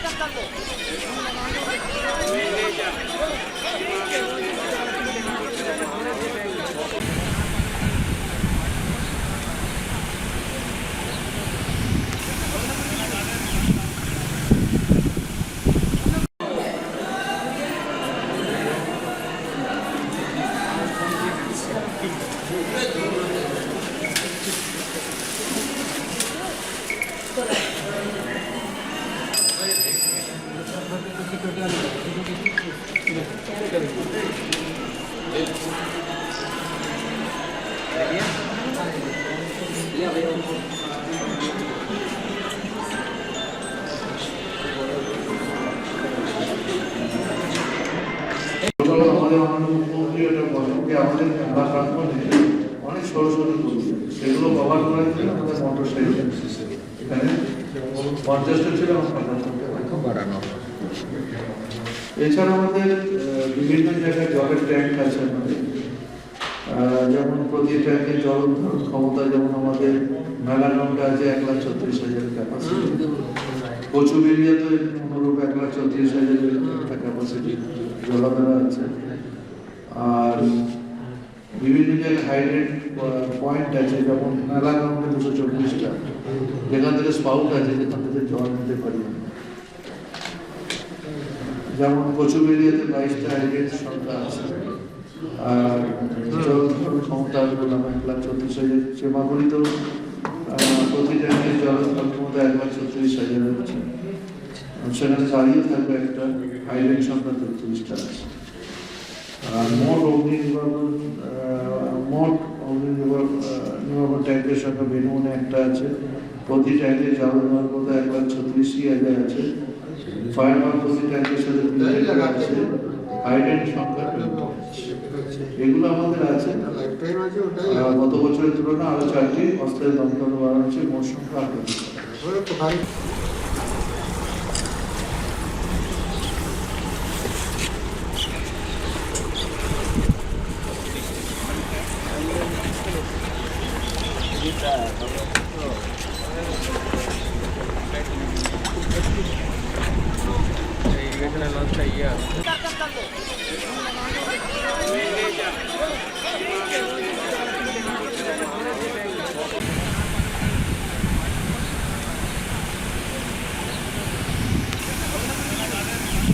Thank you. অনেক সরু সরু গলি সেগুলো কভার করার জন্য আমাদের মোটর সাইকেল এখানে পঞ্চাশটা ছিল আমার বাড়ানো। এছাড়া আমাদের বিভিন্ন জায়গায় জলের ট্যাঙ্ক আছে আমাদের। যেমন প্রতি ট্যাঙ্কের জল উদ্ধারণ ক্ষমতা যেমন আমাদের মেলা গ্রাউন্ডে আছে এক লাখ ছত্রিশ হাজার ক্যাপাসিটি কচুবেরিয়াতে অনুরূপ এক লাখ ছত্রিশ একটা ক্যাপাসিটি জলাধারা আছে। আর বিভিন্ন জায়গায় হাইড্রেট পয়েন্ট আছে, যেমন মেলা গ্রাউন্ডে দুশো চব্বিশটা। যেখান থেকে স্পাউট আছে, যেখান থেকে জল নিতে পারি আমরা। যেমন কচুবেরিয়াতে বাইশটা হাইড্রেট সংখ্যা আছে আর জল ধারণ ক্ষমতা বললাম এক লাখ ছত্রিশ হাজার সেমাগুড়িতেও আহ, প্রতি ট্যাঙ্কের জল ক্ষমতা এক লাখ ছত্রিশ হাজার হচ্ছে। সেখানে দাঁড়িয়ে থাকবে একটা হাইড্রেট সংখ্যা তেত্রিশটা আছে। আর মোট অগ্নি নির্বাপন মোট অগ্নি নির্বাপন ট্যাঙ্কের সংখ্যা বেনুনে একটা আছে। প্রতি ট্যাঙ্কের জল ধারণ একবার ছত্রিশ হাজার আছে। ফাইনাল পাম্প প্রতি সাথে আছে। হাইড্রেন্ট সংখ্যা 20 এগুলো আমাদের আছে। গত বছরের তুলনায় আরও চারটি অস্ত্রের দমকল বাড়ানো হচ্ছে মোট সংখ্যা चाहिए।